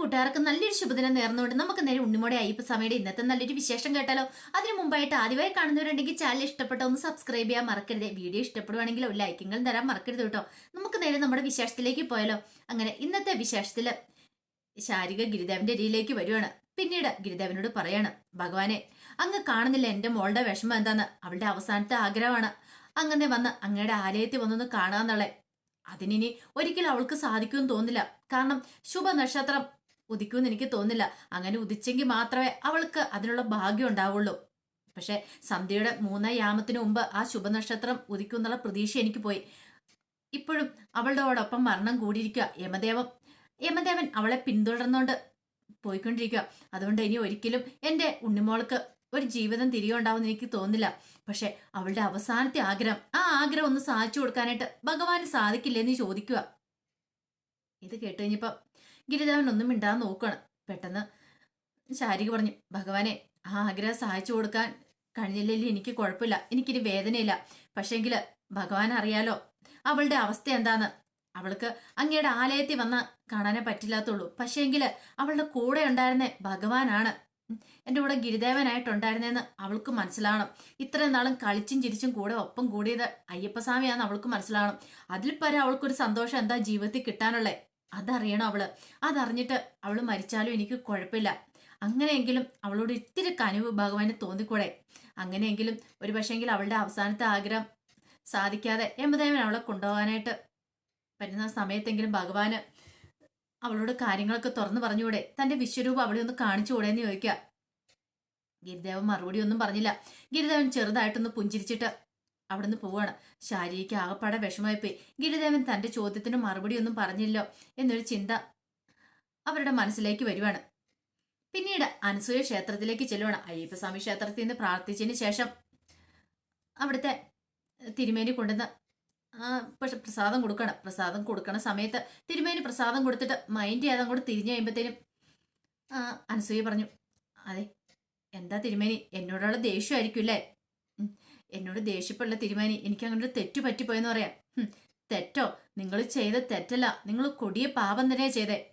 കൂട്ടുകാർക്ക് നല്ലൊരു ശുഭദിനം നേർന്നുകൊണ്ട് നമുക്ക് നേരെ ഉണ്ണിമോടെ അയ്യപ്പ സമയുടെ ഇന്നത്തെ നല്ലൊരു വിശേഷം കേട്ടാലോ? അതിനു മുമ്പായിട്ട് ആദ്യമായി കാണുന്നവരുണ്ടെങ്കിൽ ചാനൽ ഇഷ്ടപ്പെട്ട ഒന്ന് സബ്സ്ക്രൈബ് ചെയ്യാൻ മറക്കരുത്. വീഡിയോ ഇഷ്ടപ്പെടുവാണെങ്കിൽ ഒരു ലൈക്കിങ്ങൾ തരാൻ മറക്കരുത് കേട്ടോ. നമുക്ക് നേരെ നമ്മുടെ വിശേഷത്തിലേക്ക് പോയാലോ? അങ്ങനെ ഇന്നത്തെ വിശേഷത്തിൽ ശാരിക ഗിരിദേവന്റെ അരിയിലേക്ക് വരുവാണ്. പിന്നീട് ഗിരിദേവനോട് പറയാണ് ഭഗവാനെ അങ്ങ് കാണുന്നില്ല എന്റെ മോളുടെ വിഷമം എന്താന്ന്? അവളുടെ അവസാനത്തെ ആഗ്രഹമാണ്. അങ്ങനെ വന്ന് അങ്ങയുടെ ആലയത്തിൽ വന്നൊന്ന് കാണാന്നുള്ളേ അതിനി ഒരിക്കലും അവൾക്ക് സാധിക്കുമെന്ന് തോന്നില്ല കാരണം ശുഭനക്ഷത്രം ഉദിക്കുമെന്ന് എനിക്ക് തോന്നില്ല അങ്ങനെ ഉദിച്ചെങ്കിൽ മാത്രമേ അവൾക്ക് അതിനുള്ള ഭാഗ്യം ഉണ്ടാവുള്ളൂ. പക്ഷെ സന്ധ്യയുടെ മൂന്നാം യാമത്തിന് മുമ്പ് ആ ശുഭനക്ഷത്രം ഉദിക്കുന്നുള്ള പ്രതീക്ഷ എനിക്ക് പോയി. ഇപ്പോഴും അവളുടെയോടൊപ്പം മരണം കൂടിയിരിക്കുക. യമദേവൻ യമദേവൻ അവളെ പിന്തുടർന്നുകൊണ്ട് പോയിക്കൊണ്ടിരിക്കുക. അതുകൊണ്ട് ഇനി ഒരിക്കലും എന്റെ ഉണ്ണിമോൾക്ക് ഒരു ജീവിതം തിരികെ ഉണ്ടാവുമെന്ന് എനിക്ക് തോന്നില്ല പക്ഷെ അവളുടെ അവസാനത്തെ ആഗ്രഹം ആ ആഗ്രഹം ഒന്ന് സാധിച്ചു കൊടുക്കാനായിട്ട് ഭഗവാന് സാധിക്കില്ലെന്ന് ചോദിക്കുക. ഇത് കേട്ട് കഴിഞ്ഞപ്പോ ഗിരിദേവൻ ഒന്നും മിണ്ടാതെ നോക്കുകയാണ് പെട്ടെന്ന് ശാരിക പറഞ്ഞു ഭഗവാനെ ആ ആഗ്രഹം സഹായിച്ചു കൊടുക്കാൻ കഴിഞ്ഞില്ലെങ്കിൽ എനിക്ക് കുഴപ്പമില്ല. എനിക്കിനി വേദനയില്ല. പക്ഷേങ്കിൽ ഭഗവാൻ അറിയാലോ അവളുടെ അവസ്ഥ എന്താന്ന്. അവൾക്ക് അങ്ങയുടെ ആലയത്തിൽ വന്ന കാണാനേ പറ്റില്ലാത്തുള്ളൂ. പക്ഷേങ്കിൽ അവളുടെ കൂടെ ഉണ്ടായിരുന്ന ഭഗവാനാണ്. എന്റെ കൂടെ ഗിരിദേവനായിട്ടുണ്ടായിരുന്നെന്ന് അവൾക്ക് മനസ്സിലാവണം. ഇത്രയും നാളും കളിച്ചും ചിരിച്ചും കൂടെ ഒപ്പം കൂടിയത് അയ്യപ്പസ്വാമിയാണെന്ന് അവൾക്ക് മനസ്സിലാവണം. അതിൽ പരം അവൾക്കൊരു സന്തോഷം എന്താ ജീവിതത്തിൽ കിട്ടാനുള്ളേ? അതറിയണം അവൾ. അതറിഞ്ഞിട്ട് അവൾ മരിച്ചാലും എനിക്ക് കുഴപ്പമില്ല. അങ്ങനെയെങ്കിലും അവളോട് ഇത്തിരി കനിവ് ഭഗവാന് തോന്നിക്കൂടെ? അങ്ങനെയെങ്കിലും ഒരു പക്ഷേങ്കിൽ അവളുടെ അവസാനത്തെ ആഗ്രഹം സാധിക്കാതെ യമദേവൻ അവളെ കൊണ്ടുപോകാനായിട്ട് പറ്റുന്ന സമയത്തെങ്കിലും ഭഗവാന് അവളോട് കാര്യങ്ങളൊക്കെ തുറന്നു പറഞ്ഞുകൂടെ? തന്റെ വിശ്വരൂപം അവളെ ഒന്ന് കാണിച്ചുകൂടെ എന്ന് ചോദിക്കുക ഗിരിദേവൻ മറുപടി ഒന്നും പറഞ്ഞില്ല. ഗിരിദേവൻ ചെറുതായിട്ടൊന്ന് പുഞ്ചിരിച്ചിട്ട് അവിടുന്ന് പോവാണ്. ശാരീരിക്ക് ആകപ്പാടെ വിഷമായിപ്പോയി ഗിരിദേവൻ തന്റെ ചോദ്യത്തിന് മറുപടി ഒന്നും പറഞ്ഞില്ലോ എന്നൊരു ചിന്ത അവരുടെ മനസ്സിലേക്ക് വരുവാണ്. പിന്നീട് അനസൂയ ക്ഷേത്രത്തിലേക്ക് ചെല്ലുവാണ്. അയ്യപ്പസ്വാമി ക്ഷേത്രത്തിൽ നിന്ന് പ്രാർത്ഥിച്ചതിന് ശേഷം അവിടുത്തെ തിരുമേനി കൊണ്ടുവന്ന് പക്ഷെ പ്രസാദം കൊടുക്കണം. പ്രസാദം കൊടുക്കണ സമയത്ത് തിരുമേനി പ്രസാദം കൊടുത്തിട്ട് മൈൻഡ് ചെയ്യാതെ അങ്ങോട്ട് തിരിഞ്ഞു കഴിയുമ്പോഴത്തേനും അനസൂയ പറഞ്ഞു അതെ എന്താ തിരുമേനി? എന്നോടുള്ള ദേഷ്യമായിരിക്കും അല്ലേ? എന്നോട് ദേഷ്യപ്പെടുന്ന തീരുമാനി എനിക്ക് അങ്ങനെ തെറ്റു പറ്റിപ്പോയെന്ന് പറയാം. തെറ്റോ? നിങ്ങൾ ചെയ്ത തെറ്റല്ല. നിങ്ങൾ കൊടിയ പാപം തന്നെയാ ചെയ്തേ.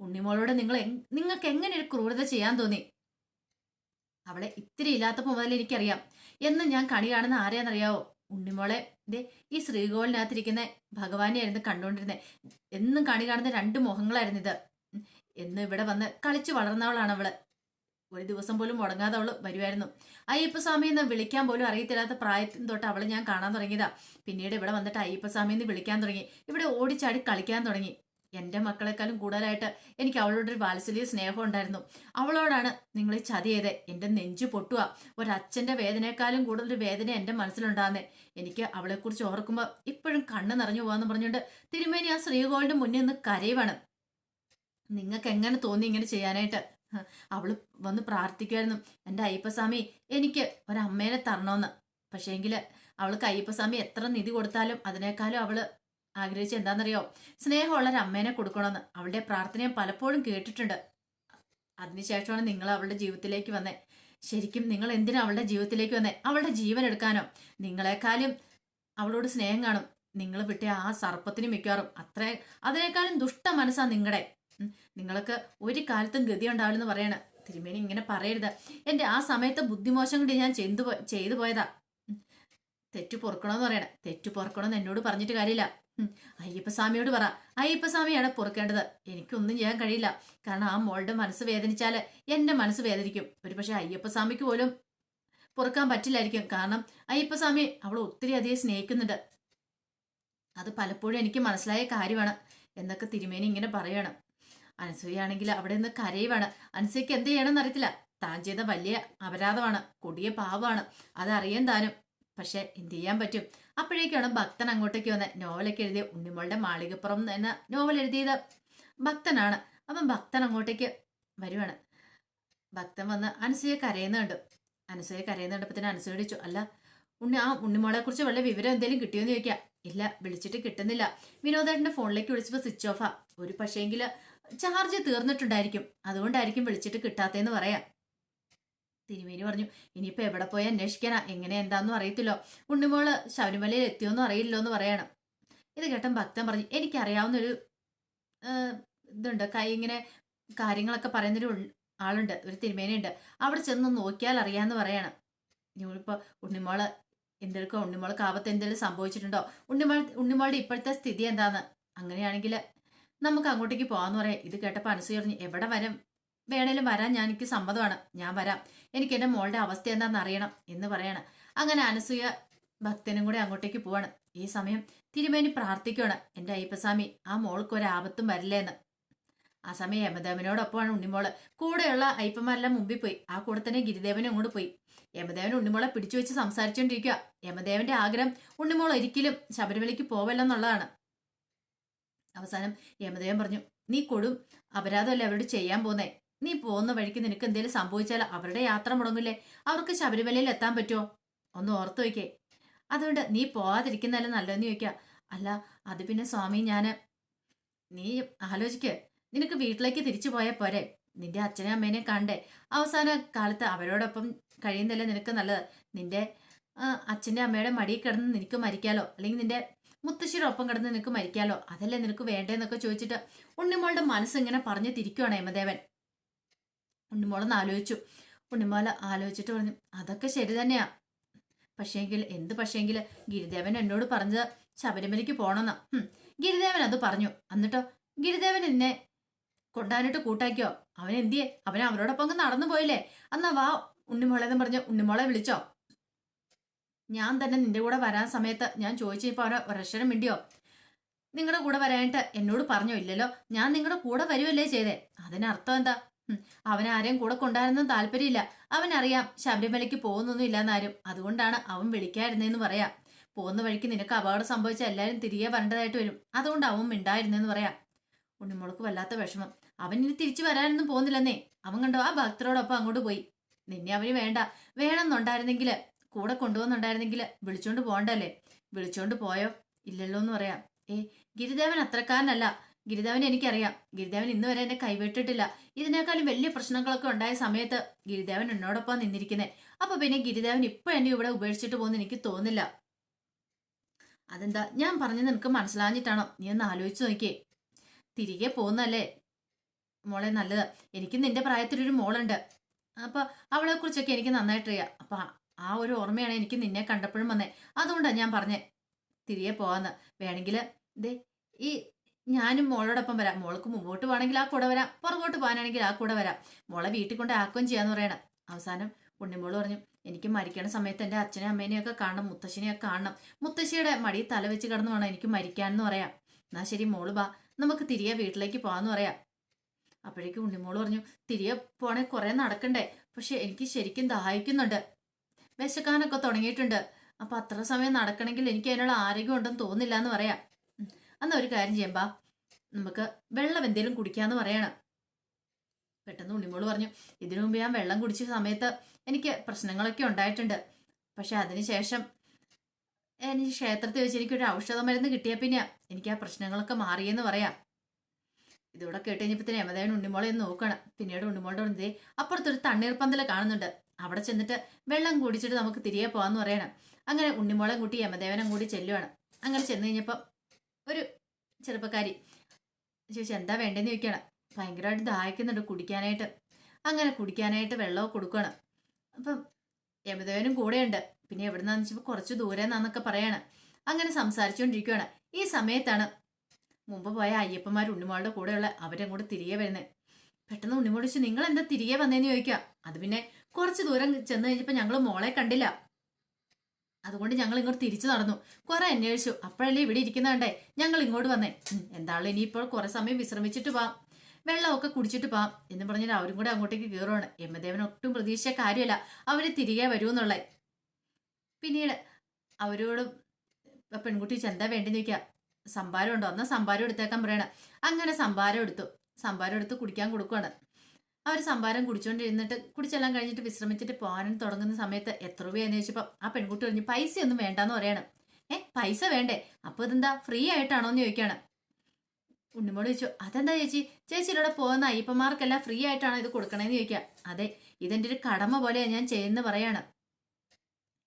ഉണ്ണിമോളോട് നിങ്ങൾ നിങ്ങൾക്ക് എങ്ങനെ ഒരു ക്രൂരത ചെയ്യാൻ തോന്നി? അവളെ ഇത്തിരി ഇല്ലാത്തപ്പോൾ മുതൽ എനിക്കറിയാം. എന്ന് ഞാൻ കണി കാണുന്ന ആരെയാണെന്നറിയാവോ? ഉണ്ണിമോളെ ദേ ഈ ശ്രീകോളിനകത്തിരിക്കുന്ന ഭഗവാനെയായിരുന്നു കണ്ടുകൊണ്ടിരുന്നത് എന്നും കണി കാണുന്ന രണ്ട് മുഖങ്ങളായിരുന്നു ഇത്. എന്ന് ഇവിടെ വന്ന് കളിച്ചു വളർന്നവളാണ് അവൾ ഒരു ദിവസം പോലും മുടങ്ങാതെ അവൾ വരുമായിരുന്നു അയ്യപ്പസ്വാമി എന്ന് വിളിക്കാൻ പോലും അറിയത്തില്ലാത്ത പ്രായത്തിൽ തൊട്ട് അവളെ ഞാൻ കാണാൻ തുടങ്ങിയതാ. പിന്നീട് ഇവിടെ വന്നിട്ട് അയ്യപ്പസ്വാമി എന്ന് വിളിക്കാൻ തുടങ്ങി. ഇവിടെ ഓടിച്ചാടി കളിക്കാൻ തുടങ്ങി. എന്റെ മക്കളെക്കാളും കൂടുതലായിട്ട് എനിക്ക് അവളോട് ഒരു വാത്സല്യ സ്നേഹം ഉണ്ടായിരുന്നു. അവളോടാണ് നിങ്ങൾ ചതി ചെയ്തത് എന്റെ നെഞ്ചു പൊട്ടുക ഒരച്ഛന്റെ വേദനയെക്കാളും കൂടുതൽ വേദന എന്റെ മനസ്സിലുണ്ടാകുന്നേ എനിക്ക് അവളെക്കുറിച്ച് ഓർക്കുമ്പോൾ ഇപ്പോഴും കണ്ണ് നിറഞ്ഞു പോവാന്ന് പറഞ്ഞുകൊണ്ട് തിരുമേനി ആ ശ്രീകോളിന്റെ മുന്നിൽ നിന്ന് കരയുവാണ്. നിങ്ങൾക്ക് എങ്ങനെ തോന്നി ഇങ്ങനെ ചെയ്യാനായിട്ട്? അവൾ വന്ന് പ്രാർത്ഥിക്കുമായിരുന്നു എന്റെ അയ്യപ്പസ്വാമി എനിക്ക് ഒരമ്മേനെ തരണമെന്ന്. പക്ഷേങ്കിൽ അവൾക്ക് അയ്യപ്പസ്വാമി എത്ര നിധി കൊടുത്താലും അതിനേക്കാളും അവൾ ആഗ്രഹിച്ച എന്താണെന്നറിയോ? സ്നേഹമുള്ള ഒരു അമ്മേനെ കൊടുക്കണമെന്ന്. അവളുടെ പ്രാർത്ഥന ഞാൻ പലപ്പോഴും കേട്ടിട്ടുണ്ട്. അതിനുശേഷമാണ് നിങ്ങൾ അവളുടെ ജീവിതത്തിലേക്ക് വന്നേ. ശരിക്കും നിങ്ങൾ എന്തിനാ അവളുടെ ജീവിതത്തിലേക്ക് വന്നേ? അവളുടെ ജീവൻ എടുക്കാനോ? നിങ്ങളെക്കാളും അവളോട് സ്നേഹം കാണും. നിങ്ങൾ വിട്ട ആ സർപ്പത്തിന് മിക്കവാറും അത്ര അതിനേക്കാളും ദുഷ്ട മനസ്സാണ് നിങ്ങളുടെ നിങ്ങൾക്ക് ഒരു കാലത്തും ഗതി ഉണ്ടാവില്ലെന്ന് പറയണ. തിരുമേനി ഇങ്ങനെ പറയരുത്. എന്റെ ആ സമയത്ത് ബുദ്ധിമോശം കൂടി ഞാൻ ചെയ്തു ചെയ്തു പോയതാ. തെറ്റു പൊറുക്കണമെന്ന് പറയണ. തെറ്റു പൊറുക്കണമെന്ന് എന്നോട് പറഞ്ഞിട്ട് കാര്യമില്ല. അയ്യപ്പ അയ്യപ്പസ്വാമിയോട് പറ. അയ്യപ്പസ്വാമിയാണ് പൊറുക്കേണ്ടത്. എനിക്കൊന്നും ചെയ്യാൻ കഴിയില്ല. കാരണം ആ മോളുടെ മനസ്സ് വേദനിച്ചാൽ എന്റെ മനസ്സ് വേദനിക്കും. ഒരു പക്ഷെ അയ്യപ്പസ്വാമിക്ക് പോലും പൊറുക്കാൻ പറ്റില്ലായിരിക്കും. കാരണം അയ്യപ്പസ്വാമി അവൾ ഒത്തിരി അധികം സ്നേഹിക്കുന്നുണ്ട്. അത് പലപ്പോഴും എനിക്ക് മനസ്സിലായ കാര്യമാണ്. എന്നൊക്കെ തിരുമേനി ഇങ്ങനെ പറയണം. അനസൂയാണെങ്കിൽ അവിടെ നിന്ന് കരയുവാണ്. അനസൂയക്ക് എന്ത് ചെയ്യണമെന്ന് അറിയത്തില്ല. താൻ ചെയ്ത വലിയ അപരാധമാണ്. കൊടിയ പാവമാണ്. അതറിയാൻ താനും. പക്ഷെ എന്ത് ചെയ്യാൻ പറ്റും? അപ്പോഴേക്കാണ് ഭക്തൻ അങ്ങോട്ടേക്ക് വന്ന് നോവലൊക്കെ എഴുതിയ ഉണ്ണിമോളുടെ മാളികപ്പുറം എന്ന നോവൽ എഴുതിയത്. ഭക്തനാണ്. അപ്പം ഭക്തൻ അങ്ങോട്ടേക്ക് വരുവാണ്. ഭക്തൻ വന്ന് അനസൂയെ കരയുന്നുണ്ട് അനസൂയെ കരയുന്നുണ്ടപ്പത്തിന് അനസൂയ ചോദിച്ചു അല്ല ഉണ്ണി ആ ഉണ്ണിമോളെ കുറിച്ച് വല്ല വിവരം എന്തെങ്കിലും കിട്ടിയോന്ന് ചോദിക്കാം. ഇല്ല വിളിച്ചിട്ട് കിട്ടുന്നില്ല. വിനോദേട്ടന്റെ ഫോണിലേക്ക് വിളിച്ചപ്പോൾ സ്വിച്ച് ഓഫാ. ഒരു പക്ഷേങ്കിൽ ചാർജ് തീർന്നിട്ടുണ്ടായിരിക്കും. അതുകൊണ്ടായിരിക്കും വിളിച്ചിട്ട് കിട്ടാത്തേന്ന് പറയാം. തിരുമേനി പറഞ്ഞു ഇനിയിപ്പോ എവിടെ പോയി അന്വേഷിക്കാനാ? എങ്ങനെ എന്താന്നും അറിയത്തില്ലോ. ഉണ്ണിമോൾ ശബരിമലയിൽ എത്തിയോന്നും അറിയില്ലോ എന്ന് പറയണം. ഇത് കേട്ടൻ ഭക്തൻ പറഞ്ഞു എനിക്കറിയാവുന്നൊരു ഇതുണ്ട്. കൈ ഇങ്ങനെ കാര്യങ്ങളൊക്കെ പറയുന്നൊരു ആളുണ്ട്. ഒരു തിരുമേനയുണ്ട്. അവിടെ ചെന്ന് നോക്കിയാൽ അറിയാന്ന് പറയണം. ഇനിയിപ്പോ ഉണ്ണിമോൾ എന്തെടുക്കോ ഉണ്ണിമോൾക്ക് ആപത്ത് എന്തെങ്കിലും സംഭവിച്ചിട്ടുണ്ടോ? ഉണ്ണിമോൾ ഉണ്ണിമോളുടെ ഇപ്പോഴത്തെ സ്ഥിതി എന്താന്ന്? അങ്ങനെയാണെങ്കിൽ നമുക്ക് അങ്ങോട്ടേക്ക് പോകാന്ന് പറയാം. ഇത് കേട്ടപ്പോൾ അനസൂയ പറഞ്ഞു എവിടെ വരും? വേണേലും വരാൻ ഞാൻ എനിക്ക് സമ്മതമാണ്. ഞാൻ വരാം. എനിക്ക് എന്റെ മോളുടെ അവസ്ഥ എന്താണെന്ന് അറിയണം എന്ന് പറയണം. അങ്ങനെ അനസൂയ ഭക്തനും കൂടെ അങ്ങോട്ടേക്ക് പോവാണ്. ഈ സമയം തിരുമേനി പ്രാർത്ഥിക്കുകയാണ് എന്റെ അയ്യപ്പസ്വാമി ആ മോൾക്ക് ഒരു ആപത്തും വരില്ലേന്ന്. ആ സമയം യമദേവനോടൊപ്പമാണ് ഉണ്ണിമോൾ. കൂടെയുള്ള അയ്യപ്പന്മാരെല്ലാം മുമ്പിൽ പോയി. ആ കൂടെ തന്നെ ഗിരിദേവനും അങ്ങോട്ട് പോയി. യമദേവൻ ഉണ്ണിമോളെ പിടിച്ചു വെച്ച് സംസാരിച്ചുകൊണ്ടിരിക്കുക യമദേവന്റെ ആഗ്രഹം ഉണ്ണിമോൾ ഒരിക്കലും ശബരിമലയ്ക്ക് പോവല്ലെന്നുള്ളതാണ് അവസാനം യമദേവൻ പറഞ്ഞു നീ കൊടും. അപരാധമല്ലേ അവരോട് ചെയ്യാൻ പോന്നേ? നീ പോകുന്ന വഴിക്ക് നിനക്ക് എന്തെങ്കിലും സംഭവിച്ചാൽ അവരുടെ യാത്ര മുടങ്ങില്ലേ? അവർക്ക് ശബരിമലയിൽ എത്താൻ പറ്റുമോ ഒന്ന് ഓർത്തു വയ്ക്കേ. അതുകൊണ്ട് നീ പോവാതിരിക്കുന്നതല്ല നല്ലതെന്ന് ചോദിക്കുക അല്ല അത് പിന്നെ സ്വാമി ഞാൻ നീ ആലോചിക്ക്. നിനക്ക് വീട്ടിലേക്ക് തിരിച്ചു പോയാൽ പോരെ. നിന്റെ അച്ഛനെയും അമ്മേനെ കണ്ടേ അവസാന കാലത്ത് അവരോടൊപ്പം കഴിയുന്നതല്ലേ നിനക്ക് നല്ലത്. നിന്റെ അച്ഛന്റെ അമ്മയുടെ മടിയിൽ കിടന്ന് നിനക്ക് മരിക്കാലോ? അല്ലെങ്കിൽ നിന്റെ മുത്തശ്ശിയുടെ ഒപ്പം കിടന്ന് നിനക്ക് മരിക്കാലോ? അതല്ലേ നിനക്ക് വേണ്ടേന്നൊക്കെ ചോദിച്ചിട്ട് ഉണ്ണിമോളുടെ മനസ്സ് ഇങ്ങനെ പറഞ്ഞു തിരിക്കുവാണ് യമദേവൻ ഉണ്ണിമോളൊന്ന് ആലോചിച്ചു. ഉണ്ണിമോൾ ആലോചിച്ചിട്ട് പറഞ്ഞു അതൊക്കെ ശരി തന്നെയാ. പക്ഷേങ്കിൽ എന്ത് പക്ഷേങ്കിൽ ഗിരിദേവൻ എന്നോട് പറഞ്ഞത് ശബരിമലയ്ക്ക് പോകണമെന്ന്. ഗിരിദേവൻ അത് പറഞ്ഞു. എന്നിട്ടോ ഗിരിദേവൻ എന്നെ കൊണ്ടാനിട്ട് കൂട്ടാക്കിയോ? അവൻ എന്തിയെ? അവൻ അവരോടൊപ്പം അങ്ങ് നടന്നു പോയില്ലേ? എന്നാ വാ ഉണ്ണിമോളെന്ന് പറഞ്ഞ് ഉണ്ണിമോളെ വിളിച്ചോ? ഞാൻ തന്നെ നിന്റെ കൂടെ വരാൻ സമയത്ത് ഞാൻ ചോദിച്ചപ്പോ അവനെ ഒരക്ഷരം മിണ്ടിയോ? നിങ്ങളുടെ കൂടെ വരാനായിട്ട് എന്നോട് പറഞ്ഞോ? ഇല്ലല്ലോ. ഞാൻ നിങ്ങളുടെ കൂടെ വരുമല്ലേ ചെയ്തേ? അതിനർത്ഥം എന്താ? അവൻ ആരെയും കൂടെ കൊണ്ടുവരുന്ന താല്പര്യമില്ല. അവനറിയാം ശബരിമലയ്ക്ക് പോകുന്നൊന്നും ഇല്ലാന്നാരും അതുകൊണ്ടാണ് അവൻ വിളിക്കായിരുന്നേന്ന് പറയാം. പോകുന്ന വഴിക്ക് നിനക്ക് അപകടം സംഭവിച്ച എല്ലാവരും തിരികെ വരേണ്ടതായിട്ട് വരും. അതുകൊണ്ട് അവൻ മിണ്ടായിരുന്നെന്ന് പറയാം. ഉണ്ണിമോൾക്ക് വല്ലാത്ത വിഷമം. അവൻ ഇനി തിരിച്ചു വരാനൊന്നും പോകുന്നില്ലെന്നേ. അവൻ കണ്ടോ ആ ഭക്തരോടൊപ്പം അങ്ങോട്ട് പോയി. നിന്നെ അവന് വേണ്ട. വേണമെന്നുണ്ടായിരുന്നെങ്കിൽ കൂടെ കൊണ്ടുപോകുന്നുണ്ടായിരുന്നെങ്കിൽ വിളിച്ചോണ്ട് പോകണ്ടല്ലേ? വിളിച്ചോണ്ട് പോയോ? ഇല്ലല്ലോ എന്ന് പറയാം. ഏ ഗിരിദേവൻ അത്രക്കാരനല്ല. ഗിരിദേവൻ എനിക്കറിയാം. ഗിരിദേവൻ ഇന്ന് വരെ എന്നെ കൈവിട്ടിട്ടില്ല. ഇതിനേക്കാളും വലിയ പ്രശ്നങ്ങളൊക്കെ ഉണ്ടായ സമയത്ത് ഗിരിദേവൻ എന്നോടൊപ്പം നിന്നിരിക്കുന്നേ. അപ്പൊ പിന്നെ ഗിരിദേവൻ ഇപ്പൊ എന്നെ ഇവിടെ ഉപേക്ഷിച്ചിട്ട് പോകുന്ന എനിക്ക് തോന്നില്ല അതെന്താ? ഞാൻ പറഞ്ഞു നിനക്ക് മനസ്സിലാഞ്ഞിട്ടാണോ? നീ ഒന്ന് ആലോചിച്ചു നോക്കിയേ. തിരികെ പോകുന്നല്ലേ മോളെ നല്ലത്. എനിക്ക് നിന്റെ പ്രായത്തിലൊരു മോളുണ്ട്. അപ്പൊ അവളെ കുറിച്ചൊക്കെ എനിക്ക് നന്നായിട്ട് അറിയാം. അപ്പൊ ആ ഒരു ഓർമ്മയാണ് എനിക്ക് നിന്നെ കണ്ടപ്പോഴും വന്നേ. അതുകൊണ്ടാണ് ഞാൻ പറഞ്ഞേ തിരികെ പോവാന്ന്. വേണമെങ്കിൽ ദേ ഈ ഞാനും മോളോടൊപ്പം വരാം. മോൾക്ക് മുമ്പോട്ട് പോകണമെങ്കിൽ ആ കൂടെ വരാം. പുറകോട്ട് പോകാനാണെങ്കിൽ ആ കൂടെ വരാം. മോളെ വീട്ടിൽ കൊണ്ട് ആക്കുകയും ചെയ്യാന്ന് പറയണം. അവസാനം ഉണ്ണിമോൾ പറഞ്ഞു എനിക്ക് മരിക്കണ സമയത്ത് എന്റെ അച്ഛനെ അമ്മേനെയൊക്കെ കാണണം മുത്തശ്ശിനെയൊക്കെ കാണണം. മുത്തശ്ശിയുടെ മടി തല വെച്ച് കിടന്നു വേണം എനിക്ക് മരിക്കാനെന്ന് പറയാം. എന്നാ ശരി മോൾ വാ. നമുക്ക് തിരികെ വീട്ടിലേക്ക് പോകാന്ന് പറയാം. അപ്പോഴേക്കും ഉണ്ണിമോൾ പറഞ്ഞു തിരികെ പോണേ കുറെ നടക്കണ്ടേ? പക്ഷെ എനിക്ക് ശരിക്കും ദാഹിക്കുന്നുണ്ട്. വിശക്കാനൊക്കെ തുടങ്ങിയിട്ടുണ്ട്. അപ്പൊ അത്ര സമയം നടക്കണമെങ്കിൽ എനിക്ക് അതിനുള്ള ആരോഗ്യം ഉണ്ടെന്ന് തോന്നില്ല എന്ന് പറയാം. അന്ന് ഒരു കാര്യം ചെയ്യാം ബാ. നമുക്ക് വെള്ളം എന്തേലും കുടിക്കാന്ന് പറയണം. പെട്ടെന്ന് ഉണ്ണിമോൾ പറഞ്ഞു ഇതിനു മുമ്പ് ഞാൻ വെള്ളം കുടിച്ച സമയത്ത് എനിക്ക് പ്രശ്നങ്ങളൊക്കെ ഉണ്ടായിട്ടുണ്ട്. പക്ഷെ അതിനുശേഷം എനിക്ക് ക്ഷേത്രത്തിൽ വെച്ച് എനിക്കൊരു ഔഷധ മരുന്ന് കിട്ടിയ പിന്നെ എനിക്ക് ആ പ്രശ്നങ്ങളൊക്കെ മാറിയെന്ന് പറയാം. ഇതോടെ കേട്ട് കഴിഞ്ഞപ്പോഴത്തേന് യമദേവൻ ഉണ്ണിമോളെ ഒന്ന് നോക്കണം. പിന്നീട് ഉണ്ണിമോളുടെ പറഞ്ഞതേ അപ്പുറത്തൊരു തണ്ണീർപ്പന്തല കാണുന്നുണ്ട്. അവിടെ ചെന്നിട്ട് വെള്ളം കുടിച്ചിട്ട് നമുക്ക് തിരികെ പോകാന്ന് പറയണം. അങ്ങനെ ഉണ്ണിമോളെ കൂട്ടി യമദേവനും കൂടി ചെല്ലുവാണ്. അങ്ങനെ ചെന്ന് കഴിഞ്ഞപ്പോൾ ഒരു ചെറുപ്പക്കാരി ചോദിച്ചു എന്താ വേണ്ടതെന്ന് ചോദിക്കണം. ഭയങ്കരമായിട്ട് ദാഹിക്കുന്നുണ്ട് കുടിക്കാനായിട്ട്. അങ്ങനെ കുടിക്കാനായിട്ട് വെള്ളമൊക്കെ കൊടുക്കണം അപ്പം യമദേവനും കൂടെയുണ്ട്. പിന്നെ എവിടെ നിന്നാന്ന് വെച്ചപ്പോൾ കുറച്ച് ദൂരെ നിന്നൊക്കെ പറയാണ്. അങ്ങനെ സംസാരിച്ചുകൊണ്ടിരിക്കുകയാണ് ഈ സമയത്താണ് മുമ്പ് പോയ അയ്യപ്പന്മാർ ഉണ്ണിമോളുടെ കൂടെയുള്ള അവരെ അങ്ങോട്ട് തിരികെ വരുന്നത് പെട്ടെന്ന് ഉണ്ണിമോളിച്ച് നിങ്ങൾ എന്താ തിരികെ വന്നേന്ന് ചോദിക്കുക അത് പിന്നെ കുറച്ച് ദൂരം ചെന്ന് കഴിഞ്ഞപ്പോൾ ഞങ്ങൾ മോളെ കണ്ടില്ല. അതുകൊണ്ട് ഞങ്ങൾ ഇങ്ങോട്ട് തിരിച്ചു നടന്നു. കുറെ അന്വേഷിച്ചു. അപ്പോഴല്ലേ ഇവിടെ ഇരിക്കുന്നതണ്ടേ ഞങ്ങൾ ഇങ്ങോട്ട് വന്നേ. എന്താണല്ലോ? ഇനിയിപ്പോൾ കുറെ സമയം വിശ്രമിച്ചിട്ട് പോവാം. വെള്ളമൊക്കെ കുടിച്ചിട്ട് പോവാം. എന്ന് പറഞ്ഞാൽ അവരും കൂടെ അങ്ങോട്ടേക്ക് കയറുവാണ് യമദേവൻ ഒട്ടും പ്രതീക്ഷിച്ച കാര്യമല്ല. അവർ തിരികെ വരുമെന്നുള്ളത് പിന്നീട് അവരോട് പെൺകുട്ടി ചെന്താ എന്താ വേണ്ടെന്ന് ചോദിക്കുക സംഭാരം ഉണ്ടോ? എന്നാൽ സംഭാരം എടുത്തേക്കാൻ പറയണ. അങ്ങനെ സംഭാരം എടുത്തു. സംഭാരം എടുത്ത് കുടിക്കാൻ കൊടുക്കുകയാണ് അവർ സംഭാരം കുടിച്ചുകൊണ്ടിരുന്നിട്ട് കുടിച്ചെല്ലാം കഴിഞ്ഞിട്ട് വിശ്രമിച്ചിട്ട് പോകാനും തുടങ്ങുന്ന സമയത്ത് എത്ര രൂപയാന്ന് ചോദിച്ചപ്പോൾ ആ പെൺകുട്ടി പറഞ്ഞു പൈസ ഒന്നും വേണ്ടാന്ന് പറയണം. ഏ പൈസ വേണ്ടേ? അപ്പോൾ ഇതെന്താ ഫ്രീ ആയിട്ടാണോ? എന്ന് ചോദിക്കുകയാണ്. ഉണ്ണിമോട് ചോദിച്ചു അതെന്താ ചേച്ചി? ചേച്ചിയിലൂടെ പോകുന്ന അയ്യപ്പന്മാർക്കെല്ലാം ഫ്രീ ആയിട്ടാണോ ഇത് കൊടുക്കണേന്ന് ചോദിക്കുക. അതെ ഇതെന്റെ ഒരു കടമ പോലെയാണ് ഞാൻ ചെയ്യുന്ന പറയാണ്.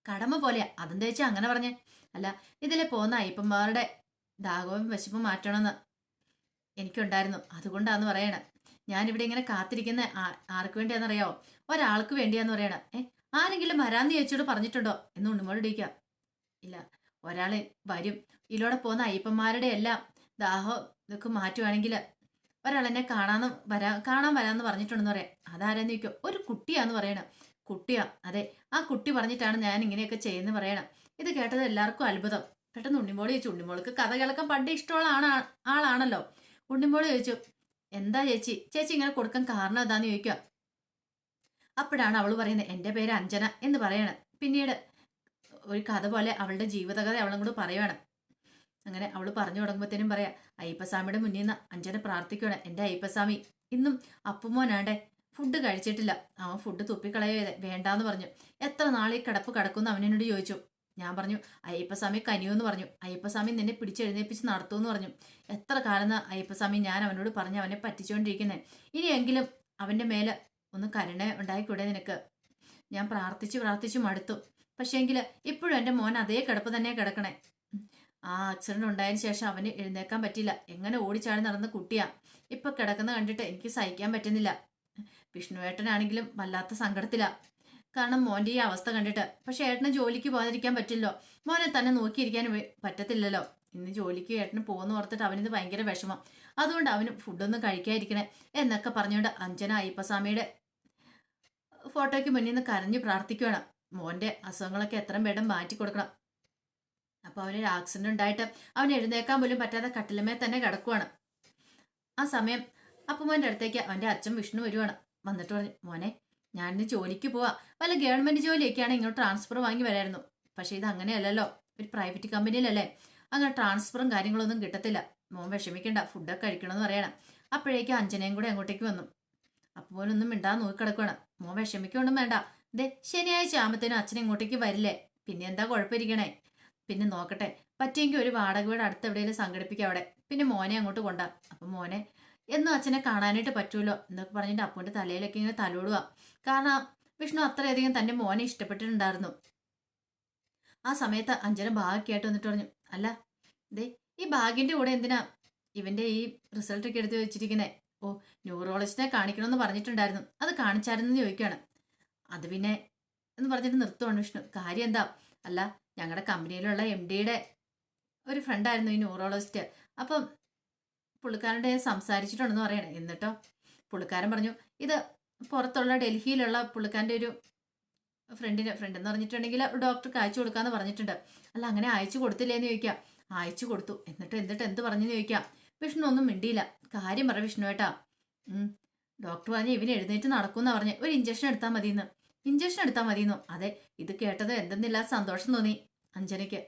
കടമ പോലെയാ? അതെന്താ ചേച്ചി അങ്ങനെ പറഞ്ഞേ? അല്ല ഇതിലെ പോകുന്ന അയ്യപ്പന്മാരുടെ ദാഹവും വിശപ്പും മാറ്റണമെന്ന് എനിക്കുണ്ടായിരുന്നു. അതുകൊണ്ടാന്ന് പറയണേ. ഞാനിവിടെ ഇങ്ങനെ കാത്തിരിക്കുന്ന ആർക്ക് വേണ്ടിയാണെന്നറിയാവോ ഒരാൾക്ക് വേണ്ടിയാന്ന് പറയണ. ഏ ആരെങ്കിലും വരാന്ന് ചേച്ചിയോട് പറഞ്ഞിട്ടുണ്ടോ? എന്ന് ഉണ്ണിമോട് ഇടിക്കാം. ഇല്ല ഒരാൾ വരും. ഇതിലൂടെ പോകുന്ന അയ്യപ്പന്മാരുടെ എല്ലാം ദാഹം ഇതൊക്കെ മാറ്റുവാണെങ്കിൽ ഒരാൾ എന്നെ കാണാന്ന് വരാ കാണാൻ വരാന്ന് പറഞ്ഞിട്ടുണ്ടെന്ന് പറയാം. അതാരെന്ന് ചോദിക്കും? ഒരു കുട്ടിയാന്ന് പറയണം. കുട്ടിയാ അതെ. ആ കുട്ടി പറഞ്ഞിട്ടാണ് ഞാൻ ഇങ്ങനെയൊക്കെ ചെയ്യുന്നത് പറയണം. ഇത് കേട്ടത് എല്ലാവർക്കും അത്ഭുതം. പെട്ടെന്ന് ഉണ്ണിമോൾ ചോദിച്ചു ഉണ്ണിമോൾക്ക് കഥ കേൾക്കാൻ പണ്ട് ഇഷ്ടമുള്ള ആണ ആളാണല്ലോ? ഉണ്ണിമോൾ ചോദിച്ചു എന്താ ചേച്ചി? ചേച്ചി ഇങ്ങനെ കൊടുക്കാൻ കാരണം എന്താന്ന് ചോദിക്കുക അപ്പോഴാണ് അവൾ പറയുന്നത് എന്റെ പേര് അഞ്ജന എന്ന് പറയണം. പിന്നീട് ഒരു കഥ പോലെ അവളുടെ ജീവിതകഥ അവളും കൂടെ പറയുവാണ്. അങ്ങനെ അവൾ പറഞ്ഞു തുടങ്ങുമ്പോഴത്തേനും പറയാം അയ്യപ്പസ്വാമിയുടെ മുന്നിൽ നിന്ന് അഞ്ജന പ്രാർത്ഥിക്കുകയാണ് എന്റെ അയ്യപ്പസ്വാമി. ഇന്നും അപ്പുമോനാണ്ടേ ഫുഡ് കഴിച്ചിട്ടില്ല. അവൻ ഫുഡ് തുപ്പിക്കളയത് വേണ്ടാന്ന് പറഞ്ഞു. എത്ര നാളീ കിടപ്പ് കിടക്കുന്നു അവനോട് ചോദിച്ചു. ഞാൻ പറഞ്ഞു അയ്യപ്പസ്വാമി കനിയൂന്ന് പറഞ്ഞു. അയ്യപ്പസ്വാമി നിന്നെ പിടിച്ചെഴുന്നേപ്പിച്ച് നടത്തുമെന്ന് പറഞ്ഞു. എത്ര കാലം അയ്യപ്പസ്വാമി ഞാൻ അവനോട് പറഞ്ഞ് അവനെ പറ്റിച്ചുകൊണ്ടിരിക്കുന്നത് ഇനിയെങ്കിലും അവന്റെ മേലെ ഒന്ന് കരുണ ഉണ്ടായിക്കൂടെ നിനക്ക് ഞാൻ പ്രാർത്ഥിച്ചു പ്രാർത്ഥിച്ചു മടുത്തു. പക്ഷേങ്കിൽ ഇപ്പോഴും എന്റെ മോൻ അതേ കിടപ്പ് തന്നെ കിടക്കണേ. ആ ആക്സിഡന്റ് ഉണ്ടായതിന് ശേഷം അവന് എഴുന്നേക്കാൻ പറ്റില്ല എങ്ങനെ ഓടിച്ചാടി നടന്ന കുട്ടിയാ. ഇപ്പൊ കിടക്കുന്ന കണ്ടിട്ട് എനിക്ക് സഹിക്കാൻ പറ്റുന്നില്ല. വിഷ്ണുവേട്ടനാണെങ്കിലും വല്ലാത്ത സങ്കടത്തിലാ. കാരണം മോന്റെ ഈ അവസ്ഥ കണ്ടിട്ട്. പക്ഷെ ഏട്ടന് ജോലിക്ക് പോകാതിരിക്കാൻ പറ്റില്ലോ. മോനെ തന്നെ നോക്കിയിരിക്കാൻ പറ്റത്തില്ലല്ലോ. ഇന്ന് ജോലിക്ക് ഏട്ടന് പോകുന്ന ഓർത്തിട്ട് അവനിത് ഭയങ്കര വിഷമം. അതുകൊണ്ട് അവന് ഫുഡൊന്നും കഴിക്കാതിരിക്കണേ എന്നൊക്കെ പറഞ്ഞുകൊണ്ട് അഞ്ജന അയ്യപ്പസ്വാമിയുടെ ഫോട്ടോയ്ക്ക് മുന്നിൽ നിന്ന് കരഞ്ഞു പ്രാർത്ഥിക്കുകയാണ് മോന്റെ അസുഖങ്ങളൊക്കെ എത്രയും വേഗം മാറ്റി കൊടുക്കണം. അപ്പൊ അവനൊരു ആക്സിഡന്റ് ഉണ്ടായിട്ട് അവൻ എഴുന്നേക്കാൻ പോലും പറ്റാതെ കട്ടിലുമേ തന്നെ കിടക്കുവാണ്. ആ സമയം അപ്പുമോന്റെ അടുത്തേക്ക് അവന്റെ അച്ഛൻ വിഷ്ണു വരുവാണ്. വന്നിട്ട് പറഞ്ഞു മോനെ ഞാനിന്ന് ജോലിക്ക് പോവാ. വല്ല ഗവൺമെന്റ് ജോലിയൊക്കെയാണ് ഇങ്ങോട്ട് ട്രാൻസ്ഫർ വാങ്ങി വരായിരുന്നു. പക്ഷെ ഇത് അങ്ങനെയല്ലല്ലോ. ഒരു പ്രൈവറ്റ് കമ്പനിയിലല്ലേ അങ്ങനെ ട്രാൻസ്ഫറും കാര്യങ്ങളൊന്നും കിട്ടത്തില്ല. മോൻ വിഷമിക്കണ്ട. ഫുഡൊക്കെ കഴിക്കണമെന്ന് പറയണം. അപ്പോഴേക്കും അഞ്ജനയും കൂടെ അങ്ങോട്ടേക്ക് വന്നു. അപ്പോൾ മോനൊന്നും മിണ്ടാ നോക്കി കിടക്കുകയാണ് മോൻ വിഷമിക്കൊന്നും വേണ്ട. ദേ ശനിയാഴ്ച ആകുമ്പത്തേനും അച്ഛൻ ഇങ്ങോട്ടേക്ക് വരില്ലേ. പിന്നെ എന്താ കുഴപ്പമിരിക്കണേ? പിന്നെ നോക്കട്ടെ. പറ്റിയെങ്കിൽ ഒരു വാടക വീട് അടുത്ത് എവിടെയെങ്കിലും സംഘടിപ്പിക്കാം അവിടെ. പിന്നെ മോനെ അങ്ങോട്ട് കൊണ്ടാ. അപ്പം മോനെ എന്നും അച്ഛനെ കാണാനായിട്ട് പറ്റുമല്ലോ എന്നൊക്കെ പറഞ്ഞിട്ട് അപ്പൂന്റെ തലയിലൊക്കെ ഇങ്ങനെ തലോടുക കാരണം വിഷ്ണു അത്രയധികം തന്റെ മോനെ ഇഷ്ടപ്പെട്ടിട്ടുണ്ടായിരുന്നു. ആ സമയത്ത് അഞ്ജന ഭാഗ്യമായിട്ട് വന്നിട്ട് പറഞ്ഞു അല്ല ദേ ഈ ഭാഗ്യന്റെ കൂടെ എന്തിനാ ഇവന്റെ ഈ റിസൾട്ട് ഒക്കെ എടുത്ത് വെച്ചിരിക്കുന്നത് ഓ ന്യൂറോളജിനെ കാണിക്കണമെന്ന് പറഞ്ഞിട്ടുണ്ടായിരുന്നു. അത് കാണിച്ചായിരുന്നു ചോദിക്കുകയാണ്. അത് പിന്നെ എന്ന് പറഞ്ഞിട്ട് നിർത്തുവാണ് വിഷ്ണു. കാര്യം എന്താ? അല്ല ഞങ്ങളുടെ കമ്പനിയിലുള്ള എം ഡിയുടെ ഒരു ഫ്രണ്ടായിരുന്നു ഈ ന്യൂറോളജിസ്റ്റ് അപ്പം പുള്ളിക്കാരന്റെ സംസാരിച്ചിട്ടുണ്ടെന്ന് പറയണേ. എന്നിട്ടോ പുള്ളിക്കാരൻ പറഞ്ഞു ഇത് പുറത്തുള്ള ഡൽഹിയിലുള്ള പുള്ളിക്കാരന്റെ ഒരു ഫ്രണ്ടിന് ഫ്രണ്ട് എന്ന് പറഞ്ഞിട്ടുണ്ടെങ്കിൽ ഡോക്ടർക്ക് അയച്ചു കൊടുക്കാന്ന് പറഞ്ഞിട്ടുണ്ട്. അല്ല അങ്ങനെ അയച്ചു കൊടുത്തില്ലേന്ന് ചോദിക്കാം. അയച്ചു കൊടുത്തു. എന്നിട്ട് എന്നിട്ട് എന്ത് പറഞ്ഞെന്ന് ചോദിക്കാം. വിഷ്ണു ഒന്നും മിണ്ടിയില്ല. കാര്യം പറ വിഷ്ണു ഏട്ടാ ഡോക്ടർ പറഞ്ഞ് ഇവന് എഴുന്നേറ്റ് നടക്കുമെന്ന് പറഞ്ഞ്. ഒരു ഇഞ്ചക്ഷൻ എടുത്താൽ മതിയെന്ന്. ഇഞ്ചക്ഷൻ എടുത്താൽ മതിയെന്നു. അതെ ഇത് കേട്ടത് എന്തെന്നില്ല സന്തോഷം തോന്നി അഞ്ജനയ്ക്ക്.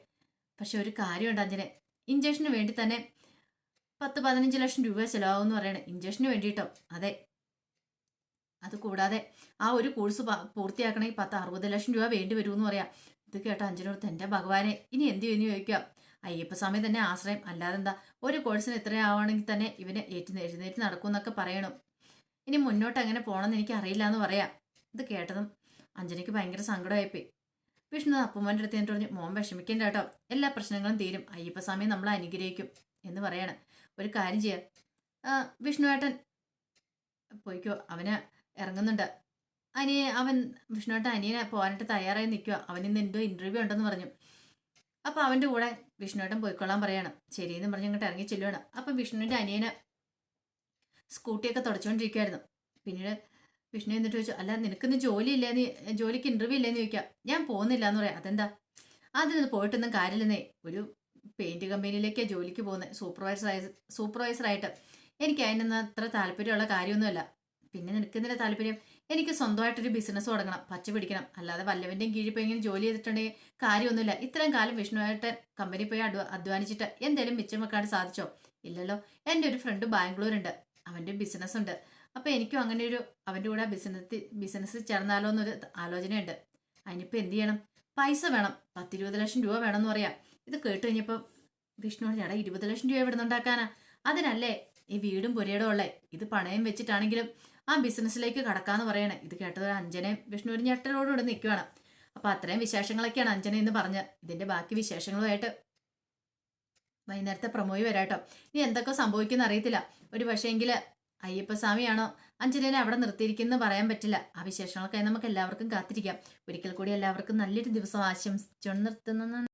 പക്ഷെ ഒരു കാര്യമുണ്ട് അഞ്ജനെ. ഇഞ്ചക്ഷന് വേണ്ടി തന്നെ പത്ത് പതിനഞ്ച് ലക്ഷം രൂപ ചിലവാകും എന്ന് പറയണേ. ഇഞ്ചക്ഷന് വേണ്ടിയിട്ടോ? അതെ. അത് കൂടാതെ ആ ഒരു കോഴ്സ് പൂർത്തിയാക്കണമെങ്കിൽ പത്ത് അറുപത് ലക്ഷം രൂപ വേണ്ടി വരുമെന്ന് പറയാം. ഇത് കേട്ട അഞ്ചിനോടത്ത് എന്റെ ഭഗവാനെ ഇനി എന്ത് ചെയ്യുന്നു ചോദിക്കാം അയ്യപ്പസ്വാമി തന്നെ ആശ്രയം. അല്ലാതെ എന്താ ഒരു കോഴ്സിന് ഇത്രയാവണമെങ്കിൽ തന്നെ ഇവനെ ഏറ്റ് എഴുന്നേറ്റ് നടക്കും എന്നൊക്കെ പറയണം. ഇനി മുന്നോട്ട് എങ്ങനെ പോകണമെന്ന് എനിക്ക് അറിയില്ല എന്ന് പറയാം. ഇത് കേട്ടതും അഞ്ജനയ്ക്ക് ഭയങ്കര സങ്കടമായിപ്പോയി. വിഷ്ണു അപ്പുമ്മന്റെ അടുത്ത് എന്നിട്ട് പറഞ്ഞു മോൻ വിഷമിക്കേണ്ട കേട്ടോ. എല്ലാ പ്രശ്നങ്ങളും തീരും. അയ്യപ്പസ്വാമി നമ്മൾ അനുഗ്രഹിക്കും എന്ന് പറയണം. ഒരു കാര്യം ചെയ്യാം. വിഷ്ണുവേട്ടൻ പോയിക്കോ അവന് ഇറങ്ങുന്നുണ്ട്. അനിയ അവൻ വിഷ്ണുവേട്ടൻ അനിയനെ പോകാനായിട്ട് തയ്യാറായി നിൽക്കുക അവൻ ഇന്ന് എന്തോ ഇന്റർവ്യൂ ഉണ്ടെന്ന് പറഞ്ഞു. അപ്പോൾ അവന്റെ കൂടെ വിഷ്ണുവേട്ടൻ പോയിക്കൊള്ളാൻ പറയാണ്. ശരിയെന്ന് പറഞ്ഞ് അങ്ങോട്ട് ഇറങ്ങി ചെല്ലുവാണ്. അപ്പൊ വിഷ്ണുവിന്റെ അനിയനെ സ്കൂട്ടിയൊക്കെ തുടച്ചുകൊണ്ടിരിക്കുമായിരുന്നു പിന്നീട് വിഷ്ണു എന്നിട്ട് ചോദിച്ചു അല്ല നിനക്കിന്ന് ജോലി ഇല്ലെന്ന് ജോലിക്ക് ഇന്റർവ്യൂ ഇല്ലെന്ന് ചോദിക്കാം. ഞാൻ പോകുന്നില്ല എന്ന് പറയാം. അതെന്താ? അതിനൊന്ന് പോയിട്ടൊന്നും കാര്യമില്ലെന്നേ. ഒരു പെയിന്റ് കമ്പനിയിലേക്ക് ജോലിക്ക് പോകുന്നത് സൂപ്പർവൈസർ സൂപ്പർവൈസറായിട്ട് എനിക്ക് അതിനൊന്നും അത്ര താല്പര്യമുള്ള കാര്യമൊന്നുമല്ല. പിന്നെ നിനക്കെന്തിനാ താല്പര്യം? എനിക്ക് സ്വന്തമായിട്ടൊരു ബിസിനസ് തുടങ്ങണം. പച്ച പിടിക്കണം. അല്ലാതെ വല്ലവന്റെയും കീഴിൽ പോയി ഇങ്ങനെ ജോലി ചെയ്തിട്ടുണ്ടെങ്കിൽ കാര്യമൊന്നുമില്ല. ഇത്രയും കാലം വിഷ്ണുവായിട്ട് കമ്പനി പോയി അഡ്വ അധ്വാനിച്ചിട്ട് എന്തെങ്കിലും മിച്ചം വെക്കാണ്ട് സാധിച്ചോ? ഇല്ലല്ലോ. എന്റെ ഒരു ഫ്രണ്ട് ബാംഗ്ലൂരുണ്ട്. അവന്റെ ബിസിനസ് ഉണ്ട്. അപ്പോൾ എനിക്കും അങ്ങനെ ഒരു അവന്റെ കൂടെ ബിസിനസ് ബിസിനസ് ചേർന്നാലോ എന്നൊരു ആലോചനയുണ്ട്. അതിനിപ്പോൾ എന്ത് ചെയ്യണം? പൈസ വേണം. പത്തിരുപത് ലക്ഷം രൂപ വേണമെന്ന് പറയാം. ഇത് കേട്ട് കഴിഞ്ഞപ്പോൾ വിഷ്ണുവിന് ചേട്ടാ ഇരുപത് ലക്ഷം രൂപ എവിടെ നിന്നുണ്ടാക്കാനാ അതിനല്ലേ? ഈ വീടും പുരയിടം ഉള്ളേ. ഇത് പണയം വെച്ചിട്ടാണെങ്കിലും ആ ബിസിനസ്സിലേക്ക് കടക്കാന്ന് പറയണേ. ഇത് കേട്ടത് അഞ്ജനയും വിഷ്ണു ഒരു ഞെട്ടലോടുകൂടെ നിൽക്കുകയാണ് അപ്പൊ അത്രയും വിശേഷങ്ങളൊക്കെയാണ് അഞ്ജന എന്ന് പറഞ്ഞ്. ഇതിന്റെ ബാക്കി വിശേഷങ്ങളുമായിട്ട് വൈകുന്നേരത്തെ പ്രമോയി വരാട്ടോ. ഇനി എന്തൊക്കെ സംഭവിക്കുന്ന അറിയത്തില്ല. ഒരു പക്ഷേങ്കിൽ അയ്യപ്പസ്വാമിയാണോ അഞ്ജലിനെ അവിടെ നിർത്തിയിരിക്കുന്നു പറയാൻ പറ്റില്ല. ആ വിശേഷങ്ങൾക്കായി നമുക്ക് എല്ലാവർക്കും കാത്തിരിക്കാം. ഒരിക്കൽ കൂടി എല്ലാവർക്കും നല്ലൊരു ദിവസം ആശംസിച്ചു നിർത്തുന്നു.